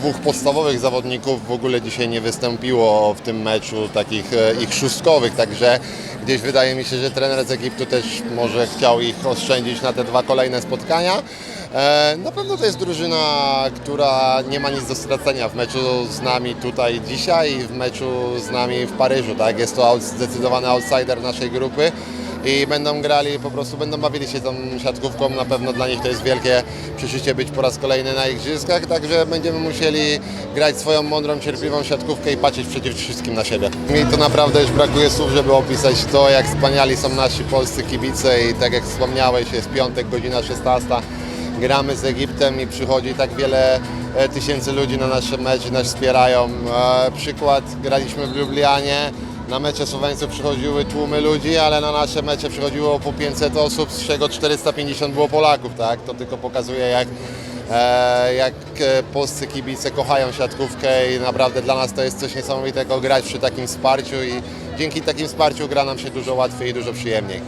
dwóch podstawowych zawodników w ogóle dzisiaj nie wystąpiło w tym meczu, takich e, ich szóstkowych, także gdzieś wydaje mi się, że trener z Egiptu też może chciał ich oszczędzić na te dwa kolejne spotkania. E, Na pewno to jest drużyna, która nie ma nic do stracenia w meczu z nami tutaj dzisiaj i w meczu z nami w Paryżu. Tak? Jest to zdecydowany outsider naszej grupy i będą grali, po prostu będą bawili się tą siatkówką. Na pewno dla nich to jest wielkie przeżycie być po raz kolejny na igrzyskach, także będziemy musieli grać swoją mądrą, cierpliwą siatkówkę i patrzeć przede wszystkim na siebie. Mi to naprawdę już brakuje słów, żeby opisać to, jak wspaniali są nasi polscy kibice i tak jak wspomniałeś, jest piątek, godzina 16 gramy z Egiptem i przychodzi tak wiele e, tysięcy ludzi na nasze mecze, nas wspierają. E, Przykład, graliśmy w Lublianie, na mecze Słoweńców przychodziły tłumy ludzi, ale na nasze mecze przychodziło po 500 osób, z czego 450 było Polaków, tak? To tylko pokazuje jak, e, jak e, polscy kibice kochają siatkówkę i naprawdę dla nas to jest coś niesamowitego grać przy takim wsparciu i dzięki takim wsparciu gra nam się dużo łatwiej i dużo przyjemniej.